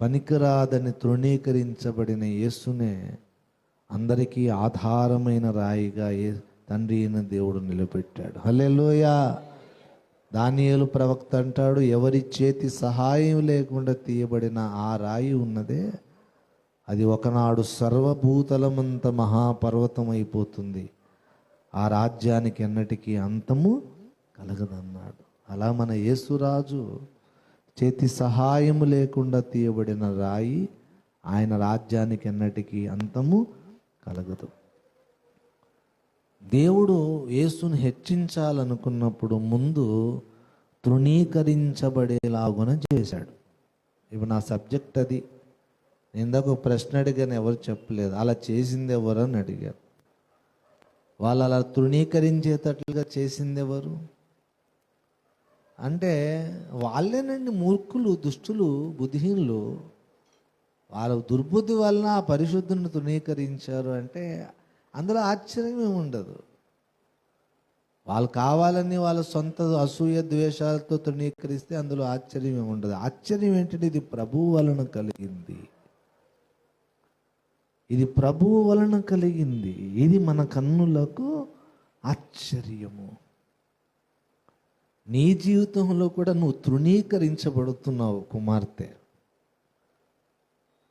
పనికిరాదని తృణీకరించబడిన యేసునే అందరికీ ఆధారమైన రాయిగా ఏ తండ్రి అయిన దేవుడు నిలబెట్టాడు. హలెలోయా దానియలు ప్రవక్త అంటాడు ఎవరి చేతి సహాయం లేకుండా తీయబడిన ఆ రాయి ఉన్నదే అది ఒకనాడు సర్వభూతలమంత మహాపర్వతం అయిపోతుంది ఆ రాజ్యానికి ఎన్నటికీ అంతము కలగదన్నాడు. అలా మన యేసురాజు చేతి సహాయము లేకుండా తీయబడిన రాయి ఆయన రాజ్యానికి ఎన్నటికీ అంతము కలగదు. దేవుడు యేసుని హెచ్చించాలనుకున్నప్పుడు ముందు తృణీకరించబడేలాగున చేశాడు. ఇప్పుడు నా సబ్జెక్ట్ అది. నేను ఇందాక ప్రశ్న అడిగాను ఎవరు చెప్పలేదు. అలా చేసింది ఎవరు అని అడిగారు. వాళ్ళు అలా తృణీకరించేటట్లుగా చేసింది ఎవరు? అంటే వాళ్ళేనండి మూర్ఖులు దుష్టులు బుద్ధిహీనులు. వాళ్ళ దుర్బుద్ధి వలన ఆ పరిశుద్ధుని తృణీకరించారు అంటే అందులో ఆశ్చర్యం ఏమి ఉండదు. వాళ్ళు కావాలని వాళ్ళ సొంత అసూయ ద్వేషాలతో తృణీకరిస్తే అందులో ఆశ్చర్యం ఏమి ఉండదు. ఆశ్చర్యం ఏంటంటే ఇది ప్రభువు వలన కలిగింది. ఇది ప్రభువు వలన కలిగింది. ఇది మన కన్నులకు ఆశ్చర్యము. నీ జీవితంలో కూడా నువ్వు తృణీకరించబడుతున్నావు కుమార్తె.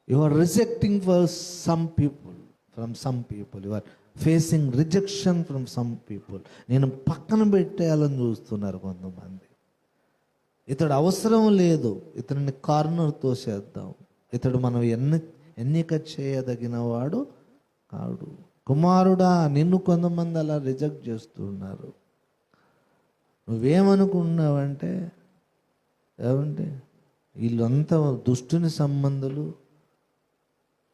You are rejecting for some people from some people you are facing rejection from some people నేను పక్కన పెట్టేయాలని చూస్తున్నారు కొంతమంది. ఇతడు అవసరం లేదు. ఇతడిని కార్నర్ తోసేద్దాం. ఇతడు మనం ఎన్ని ఎన్నిక చేయదగిన వాడు కాడు. కుమారుడా నిన్ను కొంతమంది అలా రిజెక్ట్ చేస్తున్నారు. నువ్వేమనుకున్నావంటే ఏమంటే వీళ్ళంతా దుష్టుని సంబంధులు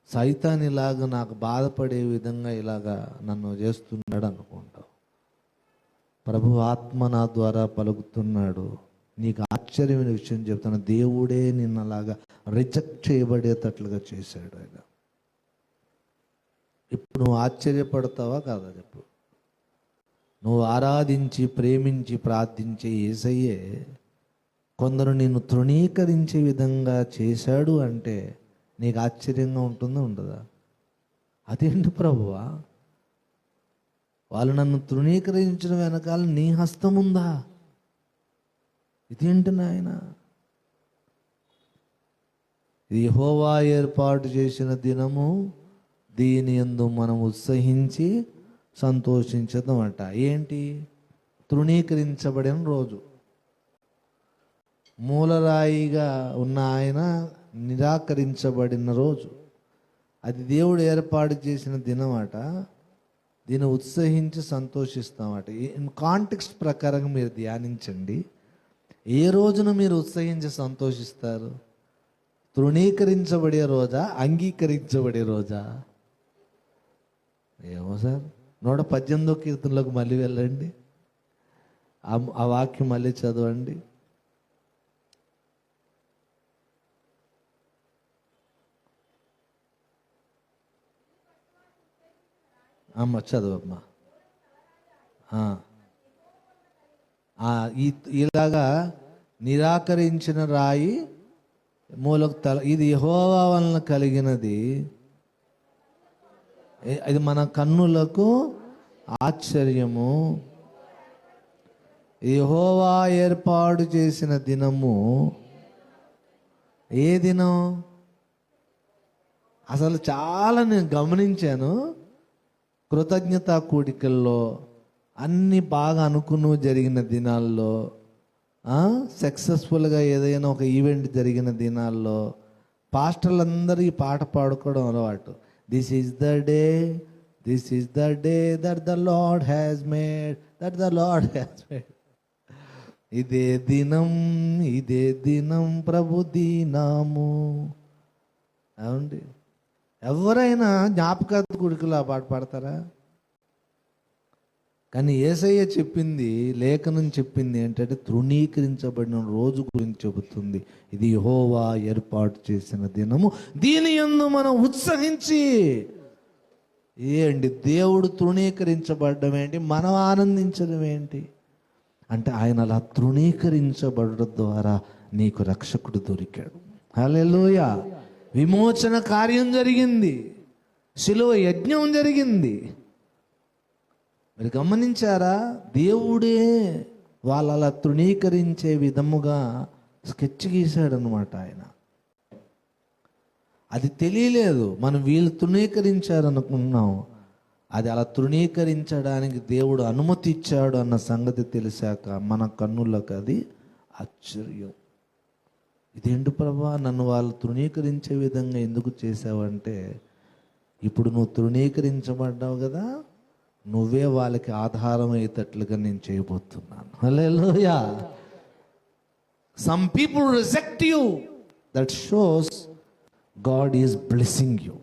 సైతానిలాగా నాకు బాధపడే విధంగా ఇలాగా నన్ను చేస్తున్నాడు అనుకుంటావు. ప్రభు ఆత్మ నా ద్వారా పలుకుతున్నాడు. నీకు ఆశ్చర్యమైన విషయం చెప్తాను దేవుడే నిన్ను అలాగా రిజెక్ట్ చేయబడేటట్లుగా చేశాడు ఆయన. ఇప్పుడు నువ్వు ఆశ్చర్యపడతావా కాదా చెప్పు. నువ్వు ఆరాధించి ప్రేమించి ప్రార్థించే ఏసయ్యే కొందరు నిన్ను తృణీకరించే విధంగా చేశాడు అంటే నీకు ఆశ్చర్యంగా ఉంటుందా ఉండదా? అదేంటి ప్రభువా? వాళ్ళు నన్ను తృణీకరించడం వెనకాల నీ హస్తం ఉందా? ఇదేంటి నాయన? ఇది హోవా ఏర్పాటు చేసిన దినము దీని ఎందు మనం ఉత్సహించి సంతోషించడం అంట ఏంటి? తృణీకరించబడిన రోజు. మూలరాయిగా ఉన్న ఆయన నిరాకరించబడిన రోజు. అది దేవుడు ఏర్పాటు చేసిన దినమాట. దీన్ని ఉత్సహించి సంతోషిస్తామట. కాంటెక్స్ట్ ప్రకారంగా మీరు ధ్యానించండి. ఏ రోజున మీరు ఉత్సహించి సంతోషిస్తారు? తృణీకరించబడే రోజా? అంగీకరించబడే రోజా? ఏమో సార్. నూట పద్దెనిమిదో కీర్తనలోకి మళ్ళీ వెళ్ళండి. ఆ- వాక్యం మళ్ళీ చదవండి. అమ్మ చదవమ్మా. ఈ ఇలాగా నిరాకరించిన రాయి మూలకు తల ఇది యహోవా వలన కలిగినది అది మన కన్నులకు ఆశ్చర్యము. యహోవా ఏర్పాటు చేసిన దినము ఏ దినం? అసలు చాలా నేను గమనించాను. కృతజ్ఞతా కూడికల్లో అన్ని బాగా అనుకుని జరిగిన దినాల్లో సక్సెస్ఫుల్గా ఏదైనా ఒక ఈవెంట్ జరిగిన దినాల్లో పాస్టర్లందరూ ఈ పాట పాడుకోవడం అలవాటు. This is the day this is the day that the Lord has made that the Lord has made ఇదే దినం ఇదే దినం ప్రభు దీనాము. అవునండి. ఎవరైనా జ్ఞాపక కుడికలు ఆ పాట పాడతారా? కానీ ఏసయ్య చెప్పింది లేఖనం చెప్పింది ఏంటంటే తృణీకరించబడిన రోజు గురించి చెబుతుంది. ఇది హోవా ఏర్పాటు చేసిన దినము. దీని యందు మనం ఉత్సహించి ఏ అండి దేవుడు తృణీకరించబడడం ఏంటి? మనం ఆనందించడం ఏంటి? అంటే ఆయన అలా తృణీకరించబడడం ద్వారా నీకు రక్షకుడు దొరికాడు. హలోయ విమోచన కార్యం జరిగింది. శిలువ యజ్ఞం జరిగింది. మీరు గమనించారా? దేవుడే వాళ్ళు అలా తృణీకరించే విధముగా స్కెచ్ గీశాడనమాట ఆయన. అది తెలియలేదు. మనం వీళ్ళు తృణీకరించారనుకున్నాం. అది అలా తృణీకరించడానికి దేవుడు అనుమతి ఇచ్చాడు అన్న సంగతి తెలిసాక మన కన్నులకు అది ఆశ్చర్యం. ఇదేంటి ప్రభా? నన్ను వాళ్ళు తృణీకరించే విధంగా ఎందుకు చేసావంటే ఇప్పుడు నువ్వు తృణీకరించబడ్డావు కదా? నువ్వే వాళ్ళకి ఆధారం అయ్యేటట్లుగా నేను చేయబోతున్నాను. Hallelujah. Some people reject you that shows God is blessing you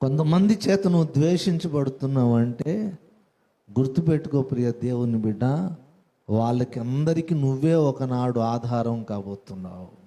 కొంతమంది చేత నువ్వు ద్వేషించబడుతున్నావు అంటే గుర్తుపెట్టుకో ప్రియ దేవుని బిడ్డ వాళ్ళకి అందరికీ నువ్వే ఒకనాడు ఆధారం కాబోతున్నావు.